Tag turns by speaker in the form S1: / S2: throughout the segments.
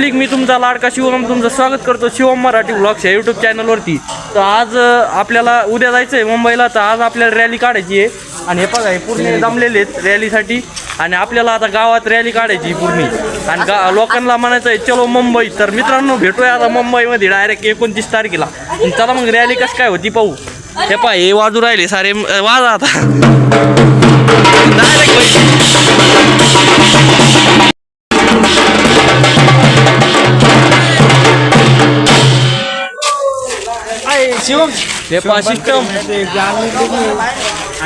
S1: मी तुमचा लाडका शिवम तुमचं स्वागत करतो शिवम मराठी ब्लॉग्स या यूट्यूब चॅनलवरती तर आज आपल्याला उद्या जायचं आहे मुंबईला तर आज आपल्याला रॅली काढायची आहे. आणि हे बघा हे पूर्ण जमलेले आहेत रॅलीसाठी आणि आपल्याला आता गावात रॅली काढायची पूर्ण. आणि गा लोकांना म्हणायचं आहे चलो मुंबई. तर मित्रांनो भेटूया आता मुंबईमध्ये डायरेक्ट एकोणतीस तारखेला. आणि चला मग रॅली कसं काय होती पाहू. हे पहा हे वाजू राहिले सारे वाजा आता. डायरेक्ट
S2: शिवम
S1: हे पहा सिस्टम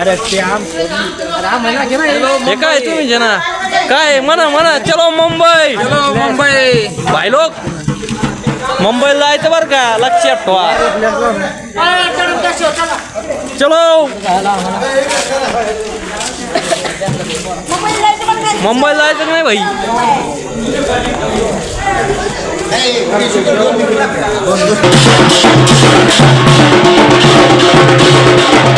S2: अरे ते आम हे.
S1: हे काय तुम्ही जना? काय म्हणा म्हणा. चलो मुंबई.
S2: चलो मुंबई.
S1: भाई लोक. मुंबईला जायचं बरं का? लक्षात ठेवा. चलो. मुंबईला जायचं नाही भाई. चलो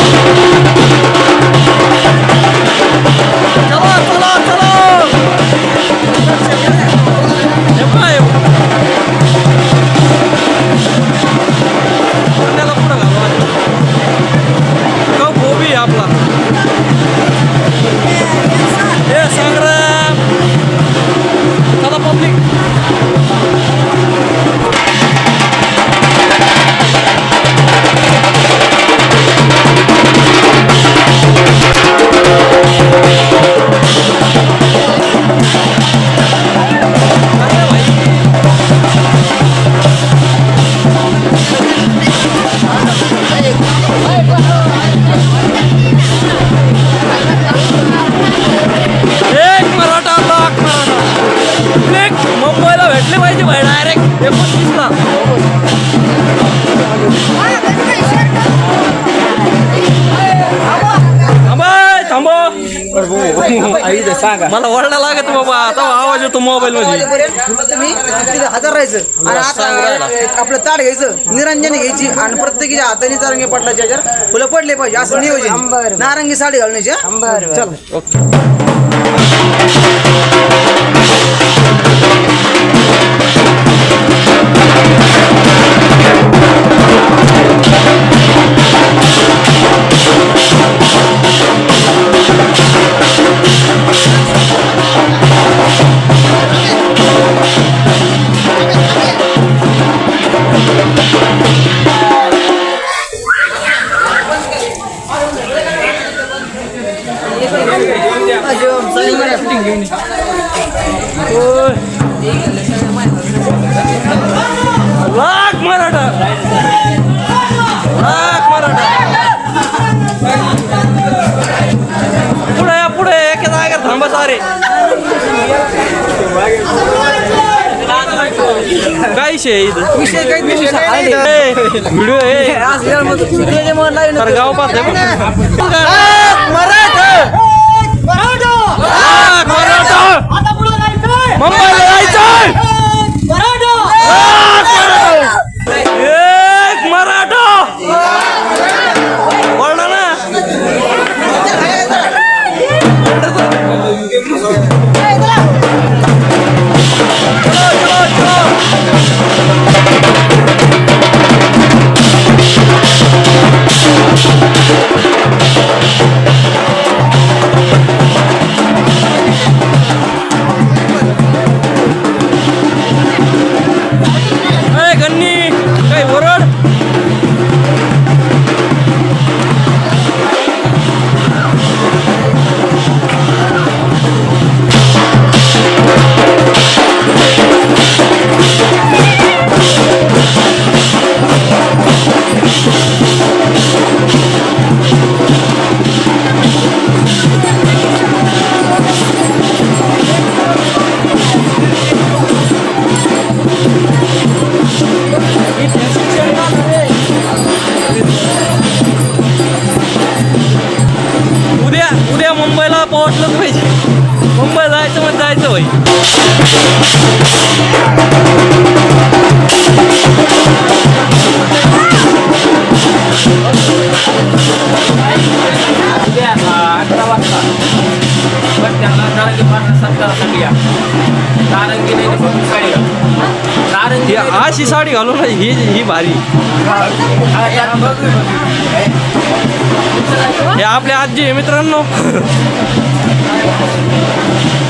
S1: थांबो
S2: सांगा
S1: मला वरडा लागत बाबा. आता आवाज येतो मोबाईल मध्ये
S3: तुम्ही तिथे हजर राहायचं आणि. आता आपलं ताट घ्यायचं निरंजनी घ्यायची आणि प्रत्येकीच्या हाताने तरंगे पडल्याच्या ह्याच्यावर फुलं पडले पाहिजे असं नियोजन नारंगी साडी घालण्याची? चल.
S1: लाख मराठा. लाख मराठा. पुढे या पुढे. एका जागेवर थांबा सारे काय इथं?
S3: विषय काही
S1: व्हिडिओ आहे. गाव पाहते मराठा. मराठा. मुंबईला जायचंय लाख मराठा एक मराठा बोलला ना चलो अशी साडी घालून ही ही भारी. हे आपल्या आजी आहे मित्रांनो.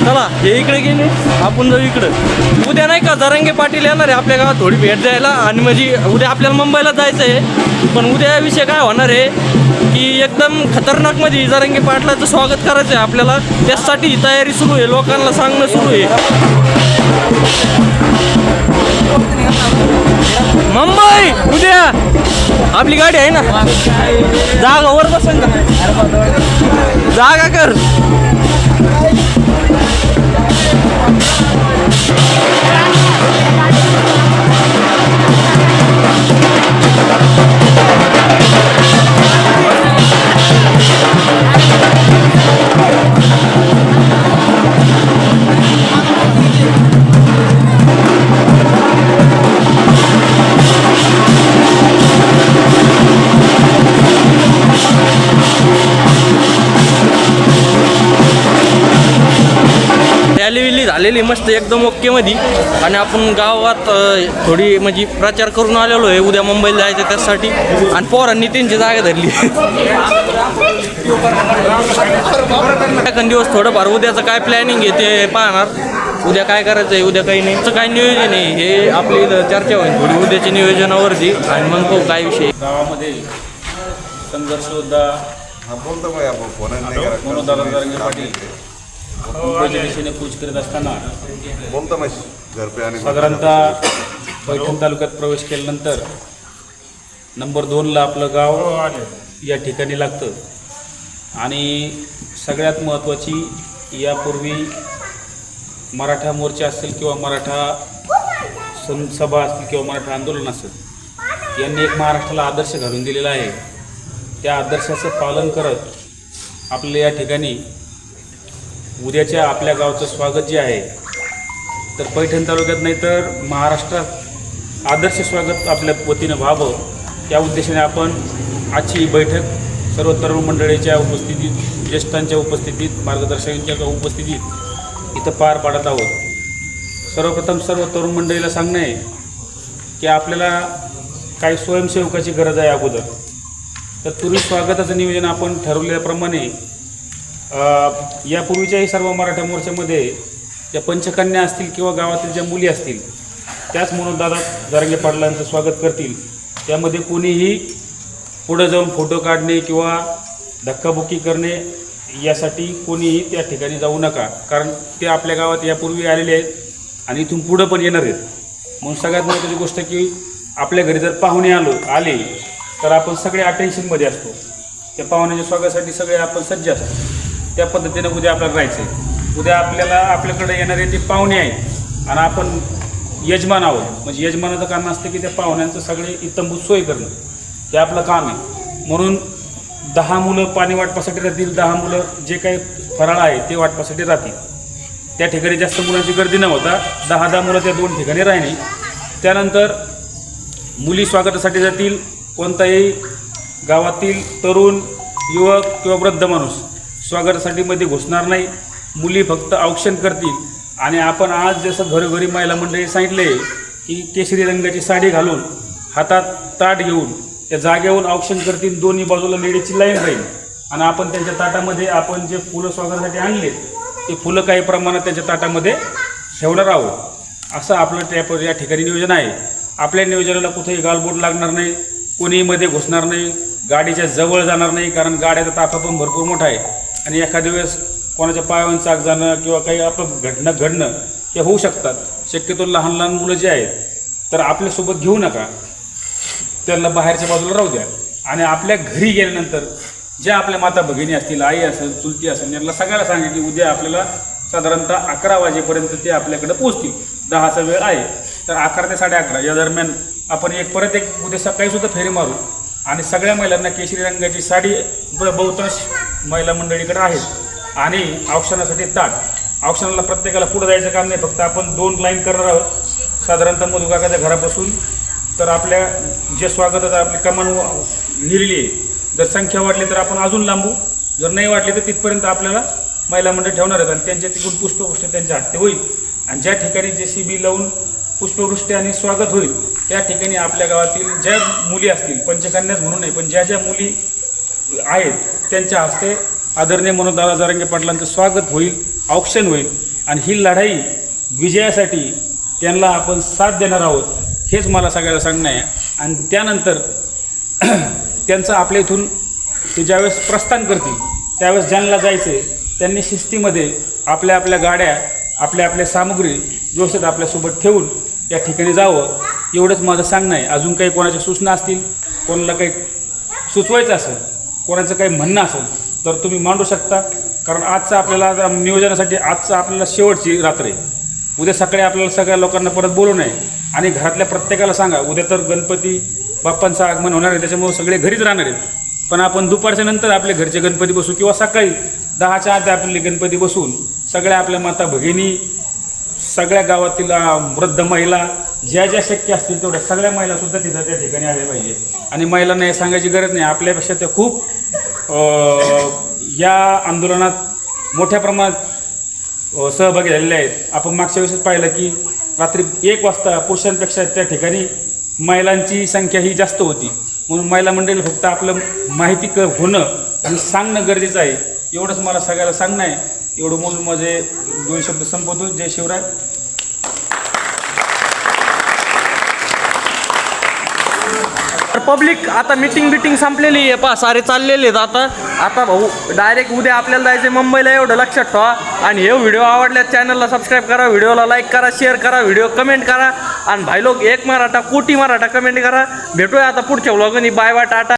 S1: चला हे इकडे गेले आपण जाऊ इकडं. उद्या नाही का जरंगे पाटील येणार आहे आपल्या गावात थोडी भेट द्यायला आणि म्हणजे उद्या आपल्याला मुंबईला जायचं आहे. पण उद्या विषय काय होणार आहे? की एकदम खतरनाकमध्ये इजारंगी पाटलाचं स्वागत करायचं आहे आपल्याला. त्यासाठी ही तयारी सुरू आहे लोकांना सांगणं सुरू आहे. मुंबई उद्या. आपली गाडी आहे ना? जागा वर बसन का? जागा कर. Yeah. झालेली मस्त एकदम ओके मध्ये. आणि आपण गावात थोडी म्हणजे प्रचार करून आलेलो आहे. उद्या मुंबईला जायचं त्यासाठी. आणि पोरांनी त्यांची जागा धरली. एखाद दिवस थोडंफार उद्याचं काय प्लॅनिंग आहे ते पाहणार. उद्या काय करायचं आहे उद्या काही नाही. काय नियोजन आहे. हे आपली इथं चर्चा होईल थोडी उद्याच्या नियोजनावरती. आणि मग पाहू काय विषय.
S4: गावामध्ये संघर्ष योद्धा
S5: हा बोलतो फोन
S4: जरंगे पाटील. मुंबईच्या दिशेने कूच करीत असताना
S5: बोलतो मग घर पे आणि
S4: साधारणतः पैठण तालुक्यात प्रवेश केल्यानंतर नंबर दोनला आपलं गाव या ठिकाणी लागतं. आणि सगळ्यात महत्त्वाची यापूर्वी मराठा मोर्चा असेल किंवा मराठा सं सभा असतील किंवा मराठा आंदोलन असेल यांनी एक महाराष्ट्राला आदर्श घालून दिलेला आहे. त्या आदर्शाचं पालन करत आपल्या या ठिकाणी उद्याच्या आपल्या गावचं स्वागत जे आहे तर पैठण तालुक्यात नाही तर महाराष्ट्रात आदर्श स्वागत आपल्या वतीनं व्हावं या उद्देशाने आपण आजची ही बैठक सर्व तरुण मंडळीच्या उपस्थितीत ज्येष्ठांच्या उपस्थितीत मार्गदर्शकांच्या उपस्थितीत इथं पार पाडत आहोत. सर्वप्रथम सर्व तरुण मंडळीला सांगणं आहे की आपल्याला काही स्वयंसेवकाची गरज आहे अगोदर. तर पूर्वी स्वागताचं नियोजन आपण ठरवल्याप्रमाणे यापूर्वीच्याही सर्व मराठा मोर्चामध्ये ज्या पंचकन्या असतील किंवा गावातील ज्या मुली असतील त्याच म्हणून दादा जारंगे पाटलांचं स्वागत करतील. त्यामध्ये कोणीही पुढं जाऊन फोटो काढणे किंवा धक्काबुक्की करणे यासाठी कोणीही त्या ठिकाणी जाऊ नका. कारण ते आपल्या गावात यापूर्वी आलेले आहेत आणि इथून पुढं पण येणार आहेत. म्हणून सगळ्यात महत्त्वाची गोष्ट की आपल्या घरी जर पाहुणे आलो आले तर आपण सगळे अटेन्शनमध्ये असतो. त्या पाहुण्याच्या स्वागतासाठी सगळे आपण सज्ज असतो. त्या पद्धतीनं उद्या आपल्याला राहायचं आहे उद्या आपल्याला आपल्याकडे येणारे ते पाहुणे आहेत आणि आपण यजमान आहोत म्हणजे यजमानाचं काम असतं की त्या पाहुण्यांचं सगळे इतंभूत सोय करणं. हे आपलं काम आहे. म्हणून दहा मुलं पाणी वाटपासाठी राहतील दहा मुलं जे काही फराळ आहे ते वाटपासाठी राहतील. त्या ठिकाणी जास्त मुलांची गर्दी न होता दहा दहा मुलं त्या दोन ठिकाणी राहिली. त्यानंतर मुली स्वागतासाठी जातील कोणताही गावातील तरुण युवक किंवा वृद्ध माणूस. स्वागतासाठीमध्ये घुसणार नाही. मुली फक्त औक्षण करतील. आणि आपण आज जसं घरोघरी महिला मंडळी सांगितले की केशरी रंगाची साडी घालून हातात ताट घेऊन त्या जागेवरून औक्षण करतील दोन्ही बाजूला लेडीजची लाईन राहील. आणि आपण त्यांच्या ताटामध्ये आपण जे फुलं स्वागतासाठी आणले ते फुलं काही प्रमाणात त्यांच्या ताटामध्ये ठेवणार आहोत. असं आपलं त्या या ठिकाणी नियोजन आहे. आपल्या नियोजनाला कुठेही गालबोट लागणार नाही कोणीही मध्ये घुसणार नाही गाडीच्या जवळ जाणार नाही कारण गाड्याचा ताफा पण भरपूर मोठा आहे. आणि एखाद्या वेळेस कोणाच्या पायावर चाक जाणं किंवा काही आपलं घडणं घडणं हे होऊ शकतात. शक्यतो लहान लहान मुलं जे आहेत तर आपल्यासोबत घेऊ नका. त्यांना बाहेरच्या बाजूला राहू द्या. आणि आपल्या घरी गेल्यानंतर ज्या आपल्या माता भगिनी असतील आई असेल चुलती असेल यांना सगळ्याला सांगा की उद्या आपल्याला साधारणतः अकरा वाजेपर्यंत ते आपल्याकडे पोहोचतील. दहाचा वेळ आहे. तर अकरा ते साडे अकरा. या दरम्यान आपण एक परत एक उद्या सकाळीसुद्धा फेरी मारू. आणि सगळ्या महिलांना केशरी रंगाची साडी ब- बहुतांश महिला मंडळीकडे आहेत. आणि औक्षणासाठी ताट औक्षणाला प्रत्येकाला पुढे जायचं काम नाही. फक्त आपण दोन लाईन करणार आहोत. साधारणतः मधुकाकाच्या घरापासून. तर आपल्या जे स्वागताचं आपली कमान लिहिलेली आहे. जर संख्या वाढली तर आपण अजून लांबू. जर नाही वाटले तर तिथपर्यंत आपल्याला महिला मंडळ ठेवणार आहेत. आणि त्यांच्या तिकडून पुष्पवृष्टी त्यांच्या हस्ते होईल. आणि ज्या ठिकाणी जे सी बी लावून पुष्पवृष्टी आणि स्वागत होईल त्या ठिकाणी आपल्या गावातील ज्या मुली असतील पंचकन्याच म्हणून नाही पण ज्या ज्या मुली आहेत. त्यांच्या हस्ते आदरणीय मनोदादा जरंगे पाटलांचं स्वागत होईल औक्षण होईल आणि ही लढाई विजयासाठी त्यांना आपण साथ देणार आहोत हेच मला सगळ्याला सांगणं आहे. आणि त्यानंतर त्यांचं आपल्या इथून ते ज्यावेळेस प्रस्थान करतील त्यावेळेस ज्यांना जायचं आहे त्यांनी शिस्तीमध्ये आपल्या आपल्या गाड्या आपल्या आपल्या सामग्री व्यवस्थित आपल्यासोबत ठेवून या ठिकाणी जावं एवढंच माझं सांगणं आहे. अजून काही कोणाच्या सूचना असतील कोणाला काही सुचवायचं असेल कोणाचं काही म्हणणं असेल तर तुम्ही मांडू शकता. कारण आजचं आपल्याला नियोजनासाठी आजचं आपल्याला शेवटची रात्र. आहे उद्या सकाळी आपल्याला सगळ्या लोकांना परत बोलू नये. आणि घरातल्या प्रत्येकाला सांगा उद्या तर गणपती बाप्पांचं आगमन होणार आहे त्याच्यामुळे सगळे घरीच राहणार आहेत. पण आपण दुपारच्या नंतर आपले घरचे गणपती बसू किंवा सकाळी दहाच्या आधी आपले गणपती बसवून सगळ्या आपल्या माता भगिनी सगळ्या गावातील वृद्ध महिला ज्या ज्या शक्य असतील तेवढ्या सगळ्या महिला सुद्धा तिथं त्या ठिकाणी आल्या पाहिजे. आणि महिलांना हे सांगायची गरज नाही. आपल्यापेक्षा त्या खूप या आंदोलनात मोठ्या प्रमाणात सहभागी झालेले आहेत. आपण मागच्या वेळेस पाहिलं की रात्री एक वाजता पुरुषांपेक्षा त्या ठिकाणी महिलांची संख्या ही जास्त होती. म्हणून महिला मंडळी फक्त आपलं माहिती क होणं आणि सांगणं गरजेचं आहे. एवढंच मला सगळ्याला सांगणं आहे. एवढं म्हणून माझे दोन शब्द संपवतो. जय शिवराय.
S1: तर पब्लिक आता मिटिंग बिटिंग संपलेली आहे. पा सारे चाललेले आहेत आता. आता भाऊ डायरेक्ट उद्या आपल्याला जायचं मुंबईला एवढं लक्षात ठेवा. आणि हे व्हिडिओ आवडल्यास चॅनलला सबस्क्राईब करा व्हिडिओला लाईक करा शेअर करा व्हिडिओ कमेंट करा. आणि भाई लोक एक मराठा कोटी मराठा कमेंट करा. भेटूया आता पुढच्या व्लॉगनी बाय बाय टाटा